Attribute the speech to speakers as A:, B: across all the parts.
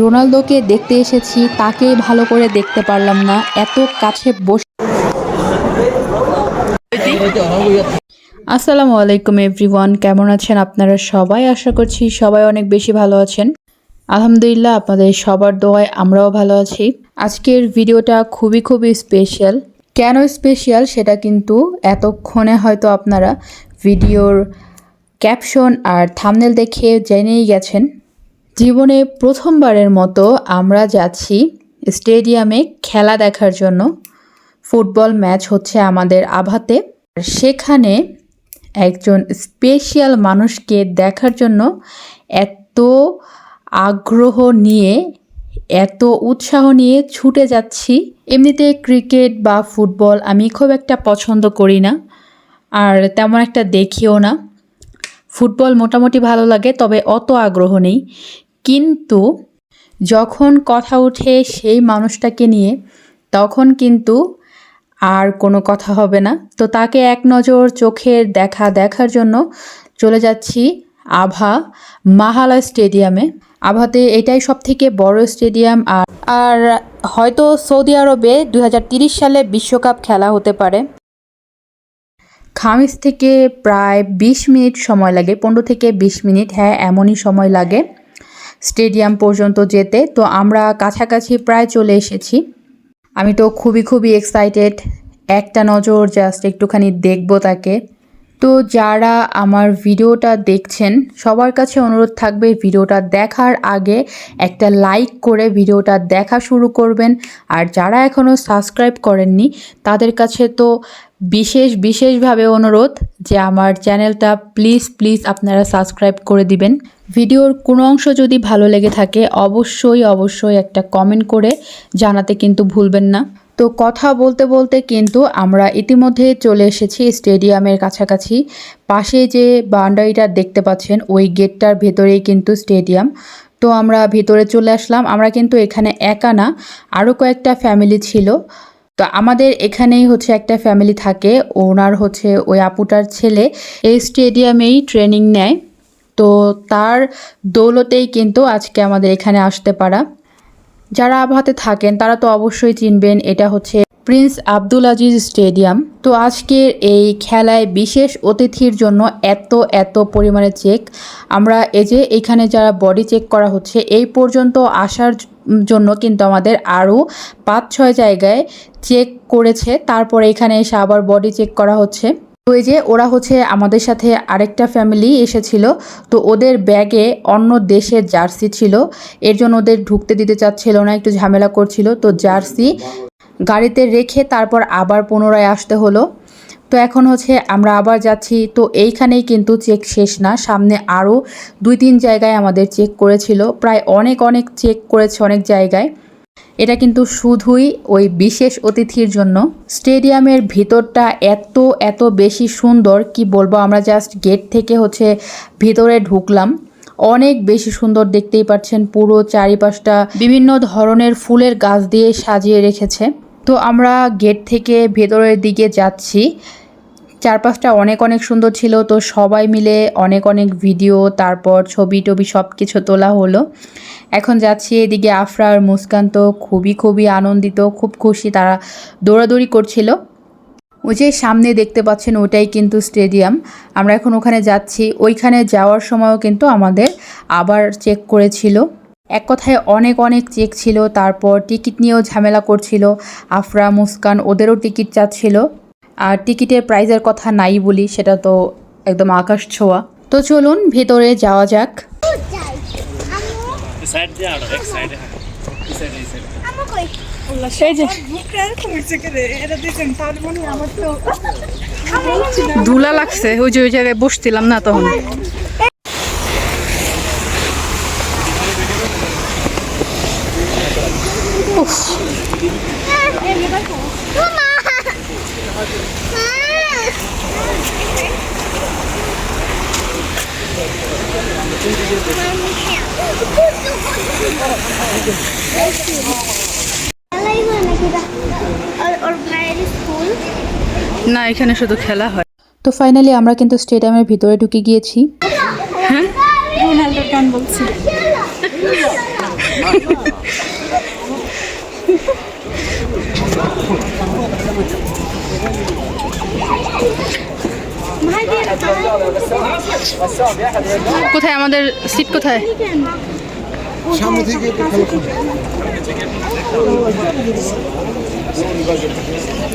A: রোনালদোকে দেখতে এসেছি তাকে ভালো করে দেখতে পারলাম না, এত কাছে বসে আসসালামু আলাইকুম এভরিওয়ান, কেমন আছেন আপনারা সবাই? আশা করছি সবাই অনেক বেশি ভালো আছেন। আলহামদুলিল্লাহ, আপনাদের সবার দোয়ায় আমরাও ভালো আছি। আজকের ভিডিওটা খুবই খুবই স্পেশাল। কেন স্পেশাল সেটা কিন্তু এতক্ষণে হয়তো আপনারা ভিডিওর ক্যাপশন আর থামনেল দেখে জেনেই গেছেন। জীবনে প্রথমবারের মতো আমরা যাচ্ছি স্টেডিয়ামে খেলা দেখার জন্য। ফুটবল ম্যাচ হচ্ছে আমাদের আভাতে আর সেখানে একজন স্পেশাল মানুষকে দেখার জন্য এত আগ্রহ নিয়ে, এত উৎসাহ নিয়ে ছুটে যাচ্ছি। এমনিতে ক্রিকেট বা ফুটবল আমি খুব একটা পছন্দ করি না, আর তেমন একটা দেখিও না। ফুটবল মোটামুটি ভালো লাগে, তবে অত আগ্রহ নেই। কিন্তু যখন কথা উঠে সেই মানুষটাকে নিয়ে, তখন কিন্তু আর কোনো কথা হবে না। তো তাকে এক নজর চোখের দেখা দেখার জন্য চলে যাচ্ছি আভা মাহালা স্টেডিয়ামে। আভাতে এটাই সব থেকে বড় স্টেডিয়াম আর আর হয়তো সৌদি আরবে দু সালে বিশ্বকাপ খেলা হতে পারে। খামিস থেকে প্রায় বিশ মিনিট সময় লাগে, পনেরো থেকে বিশ মিনিট হ্যাঁ এমনই সময় লাগে। স্টেডিয়াম পর্যন্ত যেতে। তো আমরা কাছাকাছি প্রায় চলে এসেছি। আমি তো খুবই খুবই এক্সাইটেড একটা নজর জাস্ট একটুখানি দেখব তাকে। তো যারা আমার ভিডিওটা দেখছেন, সবার কাছে অনুরোধ থাকবে ভিডিওটা দেখার আগে একটা লাইক করে ভিডিওটা দেখা শুরু করবেন। আর যারা এখনও সাবস্ক্রাইব করেননি, তাদের কাছে তো বিশেষ, বিশেষভাবে অনুরোধ যে আমার চ্যানেলটা প্লিজ প্লিজ আপনারা সাবস্ক্রাইব করে দিবেন। ভিডিওর কোনো অংশ যদি ভালো লেগে থাকে, অবশ্যই অবশ্যই একটা কমেন্ট করে জানাতে কিন্তু ভুলবেন না। তো কথা বলতে বলতে কিন্তু আমরা ইতিমধ্যে চলে এসেছি স্টেডিয়ামের কাছাকাছি। পাশে যে বাউন্ডারিটা দেখতে পাচ্ছেন, ওই গেটটার ভেতরেই কিন্তু স্টেডিয়াম। তো আমরা ভেতরে চলে আসলাম। আমরা কিন্তু এখানে একা না, আরও কয়েকটা ফ্যামিলি ছিল। তো আমাদের এখানেই হচ্ছে একটা ফ্যামিলি থাকে, ওনার হচ্ছে ওই আপুটার ছেলে। এই স্টেডিয়ামেই ট্রেনিং নেয়। তো তার দৌলতেই কিন্তু আজকে আমাদের এখানে আসতে পারা। যারা আবহাতে থাকেন, তারা তো অবশ্যই চিনবেন এটা হচ্ছে প্রিন্স আব্দুল আজিজ স্টেডিয়াম। তো আজকের এই খেলায় বিশেষ অতিথির জন্য এত এত পরিমাণে চেক। আমরা এই যে এখানে যারা বডি চেক করা হচ্ছে, এই পর্যন্ত আসার জন্য কিন্তু আমাদের আরও পাঁচ, ছয় জায়গায় চেক করেছে। তারপরে এখানে এসে আবার বডি চেক করা হচ্ছে। ওই যে ওরা হচ্ছে আমাদের সাথে আরেকটা ফ্যামিলি এসেছিল। তো ওদের ব্যাগে অন্য দেশের জার্সি ছিল। এর জন্য ওদের ঢুকতে দিতে চাচ্ছিল না, একটু ঝামেলা করছিল। তো জার্সি গাড়িতে রেখে তারপর আবার পুনরায় আসতে হলো। তো এখন হচ্ছে আমরা আবার যাচ্ছি। তো এইখানেই কিন্তু চেক শেষ না, সামনে আরও দুই তিন জায়গায় আমাদের চেক করেছিল। প্রায় অনেক অনেক চেক করেছে অনেক জায়গায়। এটা কিন্তু শুধুই ওই বিশেষ অতিথির জন্য। স্টেডিয়ামের ভিতরটা এত এত বেশি সুন্দর, কি বলব, আমরা জাস্ট গেট থেকে হচ্ছে ভিতরে ঢুকলাম। অনেক বেশি সুন্দর দেখতেই পাচ্ছেন, পুরো চারিপাশটা বিভিন্ন ধরনের ফুলের গাছ দিয়ে সাজিয়ে রেখেছে। তো আমরা গেট থেকে ভেতরের দিকে যাচ্ছি। চারপাশটা অনেক অনেক সুন্দর ছিল, তো সবাই মিলে অনেক অনেক ভিডিও তারপর ছবি টবি সব কিছু তোলা হলো। এখন যাচ্ছি এদিকে আফরা আর মুস্কান তো খুবই খুবই আনন্দিত, খুব খুশি তারা দৌড়াদৌড়ি করছিল। ওই যে সামনে দেখতে পাচ্ছেন ওটাই কিন্তু স্টেডিয়াম। আমরা এখন ওখানে যাচ্ছি, ওইখানে যাওয়ার সময়ও কিন্তু আমাদের আবার চেক করেছিল। এক কথায় অনেক অনেক চেক ছিল, তারপর টিকিট নিয়েও ঝামেলা করছিল, আফরা, মুস্কান ওদেরও টিকিট চাচ্ছিল। আর টিকিটের প্রাইজের কথা নাই বলি সেটা তো একদম আকাশ ছোঁয়া। তো চলুন ভেতরে যাওয়া যাক।
B: ধুলা লাগছে ওই যে ওই জায়গায় বসছিলাম না তখন। না এখানে শুধু খেলা হয়।
A: তো ফাইনালি আমরা কিন্তু স্টেডিয়ামের ভিতরে ঢুকে গিয়েছি।
B: রোনাল্ডোর গান বলছি কোথায়? আমাদের সিট কোথায়?
C: সামনে থেকে।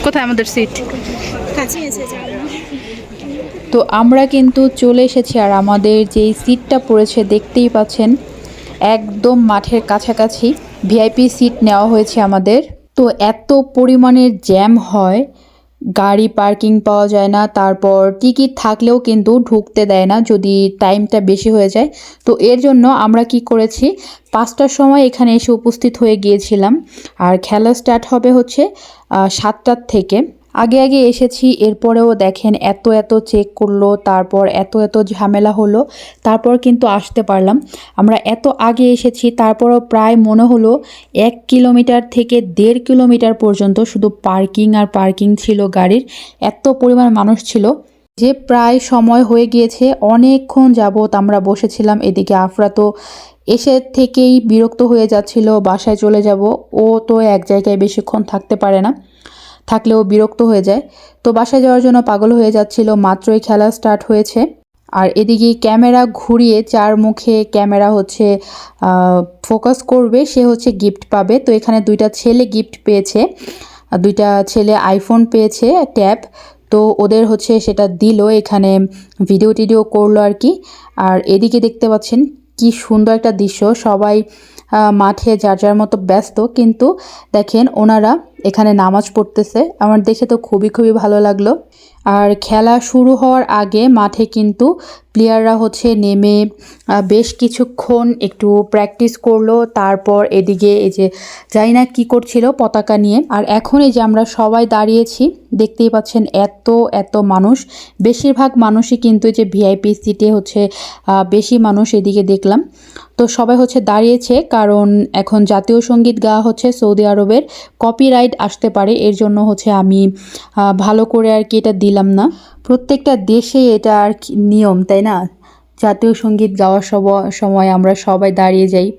B: কোথায় আমাদের সিট
D: কাছে এসে
A: তো আমরা কিন্তু চলে এসেছি আর আমাদের যেই সিটটা পড়েছে দেখতেই পাচ্ছেন একদম মাঠের কাছাকাছি। ভিআইপি সিট নেওয়া হয়েছে আমাদের। তো এত পরিমাণের জ্যাম হয় গাড়ি পার্কিং পাওয়া যায় না, তারপর টিকিট থাকলেও কিন্তু ঢুকতে দেয় না যদি টাইমটা বেশি হয়ে যায়। তো এর জন্য আমরা কি করেছি, পাঁচটার সময় এখানে এসে উপস্থিত হয়ে গিয়েছিলাম। আর খেলা স্টার্ট হবে হচ্ছে সাতটার থেকে। আগে আগে এসেছি, এরপরেও দেখেন এত এত চেক করল, তারপর এত এত ঝামেলা হলো, তারপর কিন্তু আসতে পারলাম। আমরা এত আগে এসেছি, তারপরও প্রায় মনে হলো এক কিলোমিটার থেকে দেড় কিলোমিটার পর্যন্ত শুধু পার্কিং আর পার্কিং ছিল গাড়ির, এত পরিমাণ মানুষ ছিল। যে প্রায় সময় হয়ে গিয়েছে, অনেকক্ষণ যাবত আমরা বসেছিলাম এদিকে আফরা তো এসে থেকেই বিরক্ত হয়ে যাচ্ছিল, বাসায় চলে যাব, ও তো এক জায়গায় বেশিক্ষণ থাকতে পারে না। থাকলেও বিরক্ত হয়ে যায়। তো বাসায় যাওয়ার জন্য পাগল হয়ে যাচ্ছিল, মাত্রই খেলা স্টার্ট হয়েছে। আর এদিকে ক্যামেরা ঘুরিয়ে চার মুখে ক্যামেরা হচ্ছে ফোকাস করবে, সে হচ্ছে গিফট পাবে। তো এখানে দুইটা ছেলে গিফট পেয়েছে দুইটা ছেলে আইফোন পেয়েছে ট্যাব তো ওদের হচ্ছে সেটা দিল, এখানে ভিডিও টিডিও করল আর কি। আর এদিকে দেখতে পাচ্ছেন কি সুন্দর একটা দৃশ্য, সবাই মাঠে যার যার মতো ব্যস্ত, কিন্তু দেখেন ওনারা এখানে নামাজ পড়তেছে। আমার দেখে তো খুবই খুবই ভালো লাগল। আর খেলা শুরু হওয়ার আগে মাঠে কিন্তু প্লেয়াররা হচ্ছে নেমে বেশ কিছুক্ষণ একটু প্র্যাকটিস করল, তারপর এদিকে এই যে জানি না কী করছিল পতাকা নিয়ে। আর এখন এই যে আমরা সবাই দাঁড়িয়েছি, দেখতেই পাচ্ছেন এত এত মানুষ। বেশিরভাগ মানুষই কিন্তু এই যে ভিআইপি সিটে হচ্ছে বেশি মানুষ এদিকে দেখলাম। তো সবাই হচ্ছে দাঁড়িয়েছে, কারণ এখন জাতীয় সংগীত গাওয়া হচ্ছে সৌদি আরবের। কপিরাইট আসতে পারে, এর জন্য হচ্ছে আমি ভালো করে আর কি এটা দিলাম না। প্রত্যেকটা দেশে এটা আর কি নিয়ম, তাই না? জাতীয় সংগীত গাওয়ার সব- সময় আমরা সবাই দাঁড়িয়ে যাই।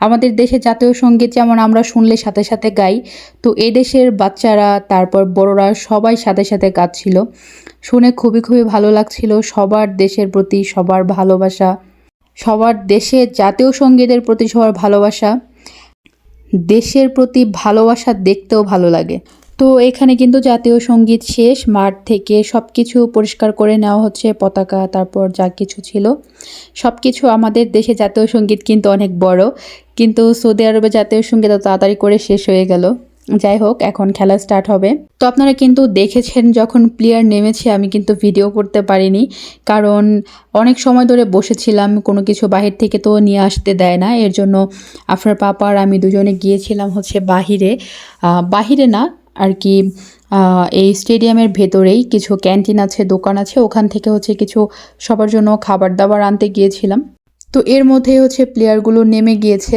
A: আমাদের দেশে জাতীয় সংগীত যেমন আমরা শুনলে সাথে সাথে গাই, তো এই দেশের বাচ্চারা, তারপর বড়রা সবাই সাথে সাথে গাচ্ছিল। শুনে খুবই খুবই ভালো লাগছিল। সবার দেশের প্রতি সবার ভালোবাসা। সবার দেশের জাতীয় সঙ্গীতের প্রতি সবার ভালোবাসা, দেশের প্রতি ভালোবাসা দেখতেও ভালো লাগে। তো এখানে কিন্তু জাতীয় সংগীত শেষ, মাঠ থেকে সব কিছু পরিষ্কার করে নেওয়া হচ্ছে, পতাকা, তারপর যা কিছু ছিল। সব কিছু আমাদের দেশে জাতীয় সংগীত কিন্তু অনেক বড়। কিন্তু সৌদি আরবে জাতীয় সংগীত তাড়াতাড়ি করে শেষ হয়ে গেল। যাই হোক, এখন খেলা স্টার্ট হবে। তো আপনারা কিন্তু দেখেছেন যখন প্লেয়ার নেমেছে, আমি কিন্তু ভিডিও করতে পারিনি। কারণ অনেক সময় ধরে বসেছিলাম, কোনো কিছু বাহির থেকে তো নিয়ে আসতে দেয় না। এর জন্য আফরার পাপা আর আমি দুজনে গিয়েছিলাম হচ্ছে বাহিরে। বাহিরে না, আর কি এই স্টেডিয়ামের ভেতরেই কিছু ক্যান্টিন আছে, দোকান আছে। ওখান থেকে হচ্ছে কিছু সবার জন্য খাবার দাবার আনতে গিয়েছিলাম। তো এর মধ্যে হচ্ছে প্লেয়ারগুলো নেমে গিয়েছে।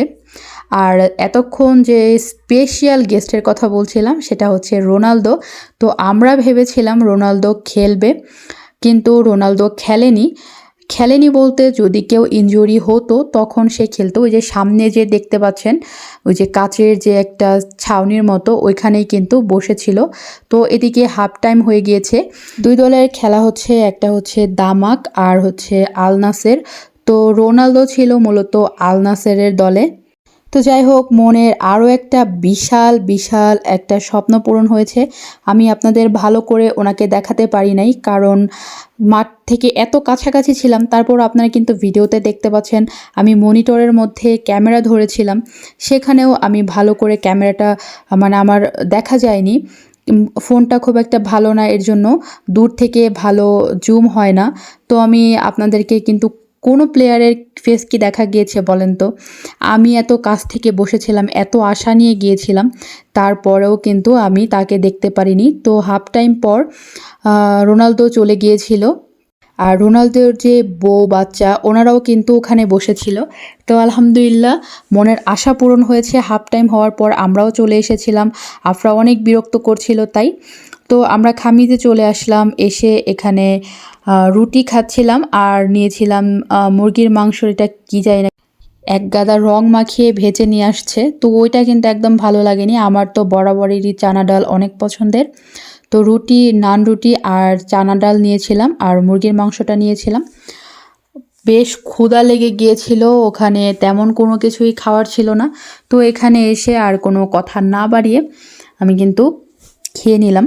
A: আর এতক্ষণ যে স্পেশিয়াল গেস্টের কথা বলছিলাম, সেটা হচ্ছে রোনালদো। তো আমরা ভেবেছিলাম রোনালদো খেলবে, কিন্তু রোনালদো খেলেনি। খেলেনি বলতে যদি কেউ ইনজুরি হতো, তখন সে খেলতো। ওই যে সামনে যে দেখতে পাচ্ছেন, ওই যে কাচের যে একটা ছাউনির মতো, ওইখানেই কিন্তু বসেছিল। তো এদিকে হাফ টাইম হয়ে গিয়েছে। দুই দলের খেলা হচ্ছে, একটা হচ্ছে দামাক আর হচ্ছে আলনাসের। তো রোনালদো ছিল মূলত আল নাসেরের দলে। তো যাই হোক, মনের আরও একটা বিশাল বিশাল একটা স্বপ্ন পূরণ হয়েছে। আমি আপনাদের ভালো করে ওনাকে দেখাতে পারি নাই, কারণ মাঠ থেকে এত কাছাকাছি ছিলাম, তারপর আপনারা কিন্তু ভিডিওতে দেখতে পাচ্ছেন, আমি মনিটরের মধ্যে ক্যামেরা ধরেছিলাম। সেখানেও আমি ভালো করে ক্যামেরাটা মানে আমার দেখা যায়নি। ফোনটা খুব একটা ভালো না, এর জন্য দূর থেকে ভালো জুম হয় না। তো আমি আপনাদেরকে কিন্তু কোনো প্লেয়ারের ফেস কি দেখা গিয়েছে বলেন তো? আমি এত কাছ থেকে বসেছিলাম, এত আশা নিয়ে গিয়েছিলাম, তারপরেও কিন্তু আমি তাকে দেখতে পারিনি। তো হাফ টাইম পর রোনালদো চলে গিয়েছিল। আর রোনালদোর যে বউ বাচ্চা, ওনারাও কিন্তু ওখানে বসেছিল। তো আলহামদুলিল্লাহ, মনের আশা পূরণ হয়েছে। হাফ টাইম হওয়ার পর আমরাও চলে এসেছিলাম। আফরা অনেক বিরক্ত করছিল, তাই তো আমরা খামিতে চলে আসলাম, এসে এখানে রুটি খাচ্ছিলাম আর নিয়েছিলাম মুরগির মাংস এটা কী যায় না, এক গাদা রং মাখিয়ে ভেজে নিয়ে আসছে। তো ওইটা কিন্তু একদম ভালো লাগেনি, আমার তো বরাবরেরই চানা ডাল অনেক পছন্দের। তো রুটি, নান রুটি আর চানা ডাল নিয়েছিলাম আর মুরগির মাংসটা নিয়েছিলাম। বেশ ক্ষুধা লেগে গিয়েছিল, ওখানে তেমন কোনো কিছুই খাওয়ার ছিল না। তো এখানে এসে আর কোনো কথা না বাড়িয়ে আমি কিন্তু খেয়ে নিলাম।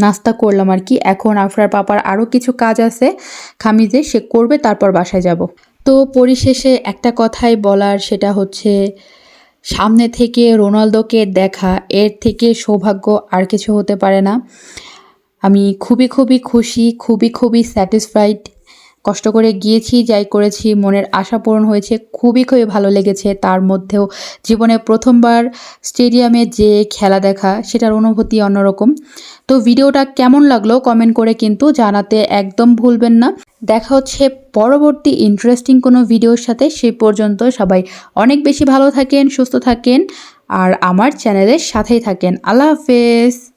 A: নাস্তা করলাম আর কি। এখন আফরার পাপার আরও কিছু কাজ আছে। খামিজে, সে করবে, তারপর বাসায় যাব। তো পরিশেষে একটা কথাই বলার, সেটা হচ্ছে, সামনে থেকে রোনালদোকে দেখা, এর থেকে সৌভাগ্য আর কিছু হতে পারে না। আমি খুবই খুবই খুশি, খুবই খুবই স্যাটিসফাইড কষ্ট করে গিয়েছি, যাই করেছি, মনের আশা পূরণ হয়েছে। খুবই খুবই ভালো লেগেছে। তার মধ্যেও জীবনে প্রথমবার স্টেডিয়ামে যে খেলা দেখা, সেটার অনুভূতি অন্যরকম। তো ভিডিওটা কেমন লাগল কমেন্ট করে কিন্তু জানাতে একদম ভুলবেন না। দেখা হচ্ছে পরবর্তী ইন্টারেস্টিং কোনো ভিডিওর সাথে। সেই পর্যন্ত সবাই অনেক বেশি ভালো থাকেন, সুস্থ থাকেন, আর আমার চ্যানেলের সাথেই থাকেন। আল্লাহ হাফেজ।